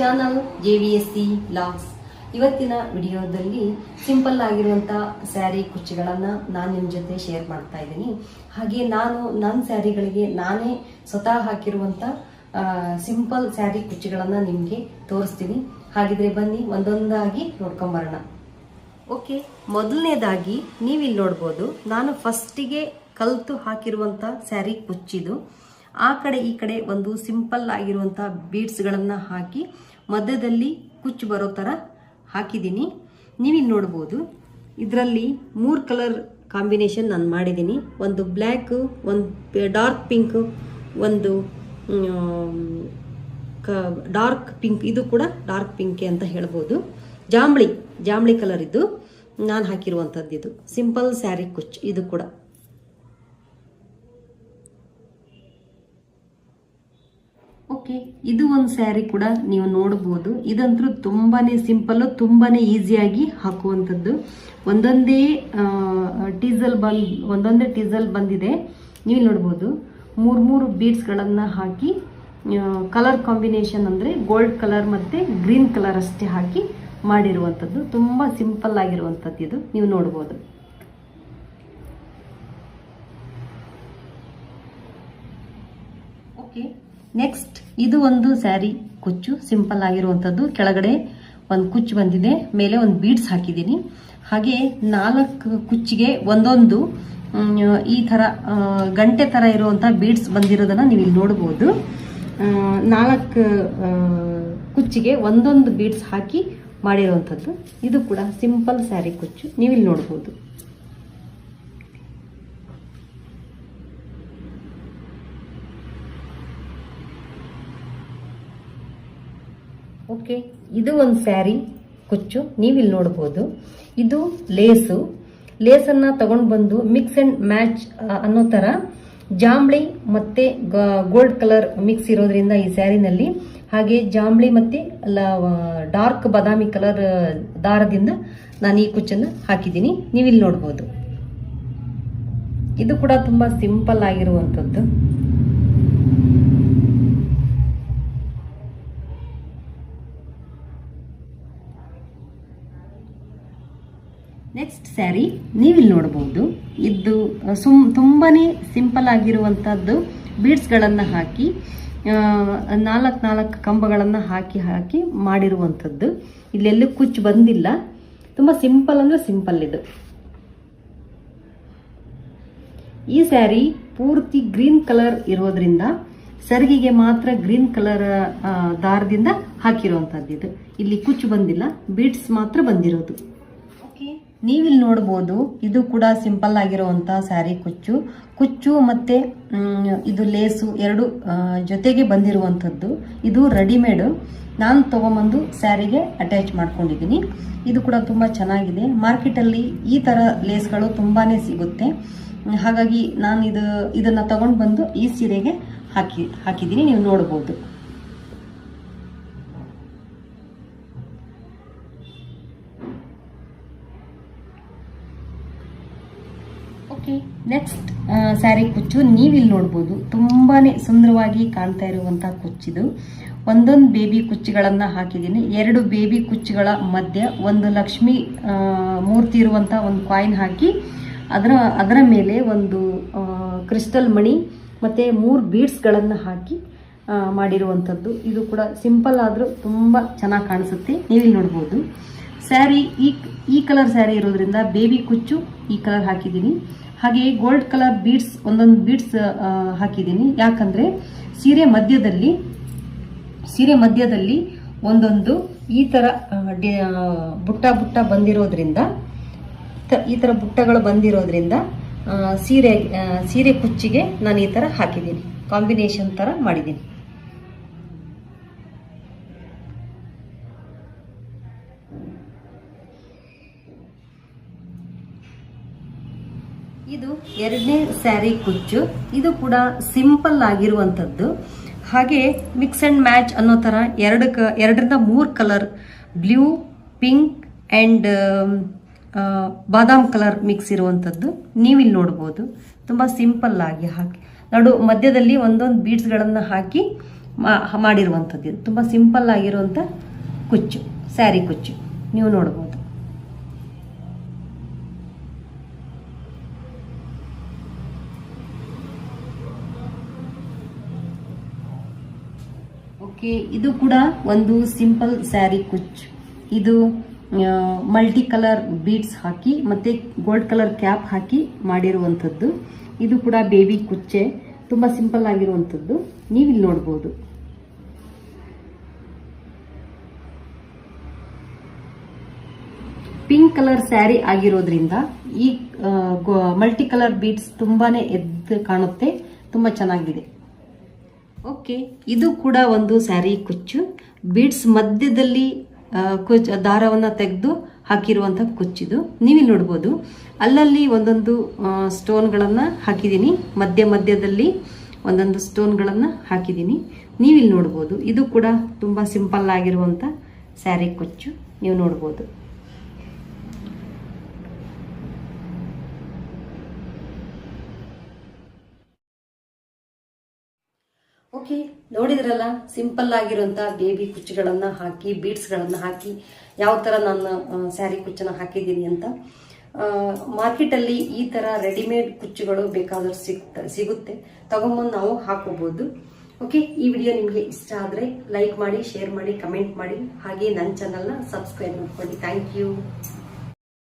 Channel J V S C logs ಇವತ್ತಿನ ವಿಡಿಯೋದಲ್ಲಿ simple ಆಗಿರುವಂಥ ಸ್ಯಾರಿ ಕುಚ್ಚಿಗಳನ್ನು ನಾನು ನಿಮ್ಮ ಜೊತೆ ಶೇರ್ ಮಾಡ್ತಾ ಇದ್ದೀನಿ. ಹಾಗೆ ನಾನು ನನ್ನ ಸ್ಯಾರಿಗಳಿಗೆ ನಾನೇ ಸ್ವತಃ ಹಾಕಿರುವಂಥ ಸಿಂಪಲ್ ಸ್ಯಾರಿ ಕುಚ್ಚಿಗಳನ್ನು ನಿಮಗೆ ತೋರಿಸ್ತೀನಿ. ಹಾಗಿದ್ರೆ ಬನ್ನಿ, ಒಂದೊಂದಾಗಿ ನೋಡ್ಕೊಂಬರೋಣ. ಓಕೆ, ಮೊದಲನೇದಾಗಿ ನೀವಿಲ್ಲಿ ನೋಡ್ಬೋದು, ನಾನು ಫಸ್ಟಿಗೆ ಕಲ್ತು ಹಾಕಿರುವಂಥ ಸ್ಯಾರಿ ಕುಚ್ಚಿದು ಆ ಕಡೆ ಈ ಕಡೆ ಒಂದು ಸಿಂಪಲ್ ಆಗಿರುವಂಥ ಬೀಡ್ಸ್ಗಳನ್ನು ಹಾಕಿ ಮಧ್ಯದಲ್ಲಿ ಕುಚ್ಚು ಬರೋ ಥರ ಹಾಕಿದ್ದೀನಿ. ನೀವಿಲ್ಲಿ ನೋಡ್ಬೋದು. ಇದರಲ್ಲಿ ಮೂರು ಕಲರ್ ಕಾಂಬಿನೇಷನ್ ನಾನು ಮಾಡಿದ್ದೀನಿ. ಒಂದು ಬ್ಲ್ಯಾಕು ಒಂದು ಡಾರ್ಕ್ ಪಿಂಕು ಒಂದು ಕ ಡಾರ್ಕ್ ಪಿಂಕ್ ಇದು ಕೂಡ ಡಾರ್ಕ್ ಪಿಂಕೆ ಅಂತ ಹೇಳ್ಬೋದು. ಜಾಂಬಳಿ ಜಾಂಬಳಿ ಕಲರ್ ಇದು ನಾನು ಹಾಕಿರುವಂಥದ್ದು ಇದು ಸಿಂಪಲ್ ಸ್ಯಾರಿ ಕುಚ್ ಇದು ಕೂಡ. ಓಕೆ? ಇದು ಒಂದು ಸ್ಯಾರಿ ಕೂಡ ನೀವು ನೋಡ್ಬೋದು. ಇದಂತೂ ತುಂಬಾನೇ ಸಿಂಪಲ್ ತುಂಬಾನೇ ಈಸಿಯಾಗಿ ಹಾಕುವಂಥದ್ದು. ಒಂದೊಂದೇ ಟೀಸಲ್ ಬಂದ್, ಒಂದೊಂದೇ ಟೀಸಲ್ ಬಂದಿದೆ. ನೀವು ನೋಡ್ಬೋದು. ಮೂರು ಮೂರು ಬೀಡ್ಸ್ಗಳನ್ನು ಹಾಕಿ ಕಲರ್ ಕಾಂಬಿನೇಷನ್ ಅಂದರೆ ಗೋಲ್ಡ್ ಕಲರ್ ಮತ್ತು ಗ್ರೀನ್ ಕಲರ್ ಅಷ್ಟೇ ಹಾಕಿ ಮಾಡಿರುವಂಥದ್ದು. ತುಂಬ ಸಿಂಪಲ್ ಆಗಿರುವಂಥದ್ದು ಇದು. ನೀವು ನೋಡ್ಬೋದು ಓಕೆ ನೆಕ್ಸ್ಟ್ ಇದು ಒಂದು ಸ್ಯಾರಿ, ಕುಚ್ಚು, ಸಿಂಪಲ್ ಆಗಿರುವಂಥದ್ದು. ಕೆಳಗಡೆ ಒಂದು ಕುಚ್ಚು ಬಂದಿದೆ, ಮೇಲೆ ಒಂದು ಬೀಡ್ಸ್ ಹಾಕಿದ್ದೀನಿ. ಹಾಗೆ ನಾಲ್ಕು ಕುಚ್ಚಿಗೆ ಒಂದೊಂದು ಈ ಥರ ಗಂಟೆ ಥರ ಇರುವಂಥ ಬೀಡ್ಸ್ ಬಂದಿರೋದನ್ನ ನೀವು ಇಲ್ಲಿ ನೋಡ್ಬೋದು ನಾಲ್ಕು ಕುಚ್ಚಿಗೆ ಒಂದೊಂದು ಬೀಡ್ಸ್ ಹಾಕಿ ಮಾಡಿರುವಂಥದ್ದು. ಇದು ಕೂಡ ಸಿಂಪಲ್ ಸ್ಯಾರಿ ಕುಚ್ಚು. ನೀವಿಲ್ಲಿ ನೋಡ್ಬೋದು. ಓಕೆ, ಇದು ಒಂದು ಸ್ಯಾರಿ, ಕುಚ್ಚು, ನೀವಿಲ್ಲಿ ನೋಡ್ಬೋದು. ಇದು ಲೇಸು. ಲೇಸನ್ನು ತಗೊಂಡು ಬಂದು ಮಿಕ್ಸ್ ಅಂಡ್ ಮ್ಯಾಚ್ ಅನ್ನೋ ಥರ ಜಾಂಬ್ಳಿ ಮತ್ತೆ ಗೋಲ್ಡ್ ಕಲರ್ ಮಿಕ್ಸ್ ಇರೋದ್ರಿಂದ ಈ ಸ್ಯಾರಿನಲ್ಲಿ. ಹಾಗೆ ಜಾಂಬ್ಳಿ ಮತ್ತೆ ಡಾರ್ಕ್ ಬಾದಾಮಿ ಕಲರ್ ದಾರದಿಂದ ನಾನು ಈ ಕುಚ್ಚನ್ನು ಹಾಕಿದ್ದೀನಿ. ನೀವಿಲ್ಲಿ ನೋಡ್ಬೋದು. ಇದು ಕೂಡ ತುಂಬ ಸಿಂಪಲ್ ಆಗಿರುವಂಥದ್ದು. ನೆಕ್ಸ್ಟ್ ಸ್ಯಾರಿ ನೀವಿಲ್ಲಿ ನೋಡ್ಬೋದು. ಇದು ಸುಮ್ ತುಂಬಾ ಸಿಂಪಲ್ ಆಗಿರುವಂಥದ್ದು ಬೀಡ್ಸ್ಗಳನ್ನು ಹಾಕಿ ನಾಲ್ಕು ನಾಲ್ಕು ಕಂಬಗಳನ್ನು ಹಾಕಿ ಹಾಕಿ ಮಾಡಿರುವಂಥದ್ದು ಇಲ್ಲೆಲ್ಲೂ ಕುಚ್ಚು ಬಂದಿಲ್ಲ. ತುಂಬ ಸಿಂಪಲ್ ಅಂದರೆ ಸಿಂಪಲ್ ಇದು. ಈ ಸ್ಯಾರಿ ಪೂರ್ತಿ ಗ್ರೀನ್ ಕಲರ್ ಇರೋದ್ರಿಂದ ಸರಿಗೆಗೆ ಮಾತ್ರ ಗ್ರೀನ್ ಕಲರ್ ದಾರದಿಂದ ಹಾಕಿರುವಂಥದ್ದು ಇದು ಇಲ್ಲಿ ಕುಚ್ಚು ಬಂದಿಲ್ಲ, ಬೀಡ್ಸ್ ಮಾತ್ರ ಬಂದಿರೋದು. ನೀವಿಲ್ಲಿ ನೋಡ್ಬೋದು, ಇದು ಕೂಡ ಸಿಂಪಲ್ ಆಗಿರುವಂತಹ ಸ್ಯಾರಿ ಕುಚ್ಚು. ಕುಚ್ಚು ಮತ್ತೆ ಇದು ಲೇಸು ಎರಡು ಜೊತೆಗೆ ಬಂದಿರುವಂಥದ್ದು. ಇದು ರೆಡಿಮೇಡ್. ನಾನು ತೊಗೊಂಬಂದು ಸ್ಯಾರಿಗೆ ಅಟ್ಯಾಚ್ ಮಾಡ್ಕೊಂಡಿದ್ದೀನಿ. ಇದು ಕೂಡ ತುಂಬ ಚೆನ್ನಾಗಿದೆ. ಮಾರ್ಕೆಟಲ್ಲಿ ಈ ಥರ ಲೇಸ್ಗಳು ತುಂಬಾ ಸಿಗುತ್ತೆ. ಹಾಗಾಗಿ ನಾನು ಇದು, ಇದನ್ನು ತಗೊಂಡು ಬಂದು ಈ ಸೀರೆಗೆ ಹಾಕಿ, ಹಾಕಿದ್ದೀನಿ. ನೀವು ನೋಡ್ಬೋದು. ಓಕೆ ನೆಕ್ಸ್ಟ್ ಸ್ಯಾರಿ ಕುಚ್ಚು ನೀವಿಲ್ಲಿ ನೋಡ್ಬೋದು. ತುಂಬಾ ಸುಂದರವಾಗಿ ಕಾಣ್ತಾ ಇರುವಂಥ ಕುಚ್ಚಿದು. ಒಂದೊಂದು ಬೇಬಿ ಕುಚ್ಚುಗಳನ್ನು ಹಾಕಿದ್ದೀನಿ. ಎರಡು ಬೇಬಿ ಕುಚ್ಚುಗಳ ಮಧ್ಯೆ ಒಂದು ಲಕ್ಷ್ಮಿ ಮೂರ್ತಿ ಇರುವಂಥ ಒಂದು ಕಾಯಿನ್ ಹಾಕಿ ಅದರ ಅದರ ಮೇಲೆ ಒಂದು ಕ್ರಿಸ್ಟಲ್ ಮಣಿ ಮತ್ತು ಮೂರು ಬೀಡ್ಸ್ಗಳನ್ನು ಹಾಕಿ ಮಾಡಿರುವಂಥದ್ದು ಇದು ಕೂಡ ಸಿಂಪಲ್ ಆದರೂ ತುಂಬ ಚೆನ್ನಾಗಿ ಕಾಣಿಸುತ್ತೆ. ನೀವಿಲ್ಲಿ ನೋಡ್ಬೋದು. ಸ್ಯಾರಿ, ಈ ಕಲರ್ ಸ್ಯಾರಿ ಇರೋದ್ರಿಂದ ಬೇಬಿ ಕುಚ್ಚು ಈ ಕಲರ್ ಹಾಕಿದ್ದೀನಿ. ಹಾಗೆ ಗೋಲ್ಡ್ ಕಲರ್ ಬೀಡ್ಸ್, ಒಂದೊಂದು ಬೀಡ್ಸ್ ಹಾಕಿದ್ದೀನಿ. ಯಾಕಂದರೆ ಸೀರೆ ಮಧ್ಯದಲ್ಲಿ ಸೀರೆ ಮಧ್ಯದಲ್ಲಿ ಒಂದೊಂದು ಈ ಥರ ಬುಟ್ಟ ಬುಟ್ಟ ಬಂದಿರೋದ್ರಿಂದ ಈ ಥರ ಬುಟ್ಟಗಳು ಬಂದಿರೋದ್ರಿಂದ ಸೀರೆ ಸೀರೆ ಕುಚ್ಚಿಗೆ ನಾನು ಈ ಥರ ಹಾಕಿದ್ದೀನಿ. ಕಾಂಬಿನೇಷನ್ ಥರ ಮಾಡಿದ್ದೀನಿ. ಎರಡನೇ ಸ್ಯಾರಿ ಕುಚ್ಚು. ಇದು ಕೂಡ ಸಿಂಪಲ್ ಆಗಿರುವಂಥದ್ದು. ಹಾಗೆ ಮಿಕ್ಸ್ ಅಂಡ್ ಮ್ಯಾಚ್ ಅನ್ನೋ ಥರ ಎರಡು ಕ, ಎರಡರಿಂದ ಮೂರು ಕಲರ್ ಬ್ಲೂ, ಪಿಂಕ್ ಆ್ಯಂಡ್ ಬಾದಾಮ್ ಕಲರ್ ಮಿಕ್ಸ್ ಇರುವಂಥದ್ದು. ನೀವಿಲ್ಲಿ ನೋಡ್ಬೋದು. ತುಂಬ ಸಿಂಪಲ್ ಆಗಿ ಹಾಕಿ. ನಡು ಮಧ್ಯದಲ್ಲಿ ಒಂದೊಂದು ಬೀಡ್ಸ್ಗಳನ್ನು ಹಾಕಿ ಮಾಡಿರುವಂಥದ್ದು. ತುಂಬ ಸಿಂಪಲ್ ಆಗಿರುವಂಥ ಕುಚ್ಚು, ಸ್ಯಾರಿ ಕುಚ್ಚು. ನೀವು ನೋಡ್ಬೋದು. ಓಕೆ, ಇದು ಕೂಡ ಒಂದು ಸಿಂಪಲ್ ಸ್ಯಾರಿ ಕುಚ್. ಇದು ಮಲ್ಟಿ ಕಲರ್ ಬೀಡ್ಸ್ ಹಾಕಿ ಮತ್ತೆ ಗೋಲ್ಡ್ ಕಲರ್ ಕ್ಯಾಪ್ ಹಾಕಿ ಮಾಡಿರುವಂಥದ್ದು. ಇದು ಕೂಡ ಬೇಬಿ ಕುಚ್ಚೆ, ತುಂಬಾ ಸಿಂಪಲ್ ಆಗಿರುವಂಥದ್ದು. ನೀವಿಲ್ಲಿ ನೋಡ್ಬೋದು. ಪಿಂಕ್ ಕಲರ್ ಸ್ಯಾರಿ ಆಗಿರೋದ್ರಿಂದ ಈ ಮಲ್ಟಿ ಕಲರ್ ಬೀಡ್ಸ್ ತುಂಬಾನೇ ಎದ್ದು ಕಾಣುತ್ತೆ, ತುಂಬಾ ಚೆನ್ನಾಗಿದೆ. ಓಕೆ, ಇದು ಕೂಡ ಒಂದು ಸ್ಯಾರಿ ಕುಚ್ಚು. ಬೀಡ್ಸ್ ಮಧ್ಯದಲ್ಲಿ ಕುಚ್, ದಾರವನ್ನ ತೆಗೆದು ಹಾಕಿರುವಂಥ ಕುಚ್ಚಿದು. ನೀವಿಲ್ಲಿ ನೋಡ್ಬೋದು. ಅಲ್ಲಲ್ಲಿ ಒಂದೊಂದು ಸ್ಟೋನ್ಗಳನ್ನು ಹಾಕಿದ್ದೀನಿ. ಮಧ್ಯ ಮಧ್ಯದಲ್ಲಿ ಒಂದೊಂದು ಸ್ಟೋನ್ಗಳನ್ನು ಹಾಕಿದ್ದೀನಿ. ನೀವಿಲ್ಲಿ ನೋಡ್ಬೋದು. ಇದು ಕೂಡ ತುಂಬ ಸಿಂಪಲ್ ಆಗಿರುವಂಥ ಸ್ಯಾರಿ ಕುಚ್ಚು. ನೀವು ನೋಡ್ಬೋದು. ಓಕೆ, ನೋಡಿದ್ರಲ್ಲ? ಸಿಂಪಲ್ ಆಗಿರುವಂತ ಬೇಬಿ ಕುಚ್ಚುಗಳನ್ನು ಹಾಕಿ, ಬೀಡ್ಸ್ಗಳನ್ನು ಹಾಕಿ, ಯಾವ ತರ ನಾನು ಸ್ಯಾರಿ ಕುಚ್ಚನ್ನು ಹಾಕಿದ್ದೀನಿ ಅಂತ. ಮಾರ್ಕೆಟಲ್ಲಿ ಈ ತರ ರೆಡಿಮೇಡ್ ಕುಚ್ಚುಗಳು ಬೇಕಾದರೂ ಸಿಗ್ತ ಸಿಗುತ್ತೆ. ತಗೊಂಬಂದು ನಾವು ಹಾಕೋಬಹುದು ಓಕೆ, ಈ ವಿಡಿಯೋ ನಿಮಗೆ ಇಷ್ಟ ಆದರೆ ಲೈಕ್ ಮಾಡಿ, ಶೇರ್ ಮಾಡಿ, ಕಮೆಂಟ್ ಮಾಡಿ. ಹಾಗೆ ನನ್ನ ಚಾನಲ್ನ ಸಬ್ಸ್ಕ್ರೈಬ್ ಮಾಡ್ಕೊಳ್ಳಿ. Thank you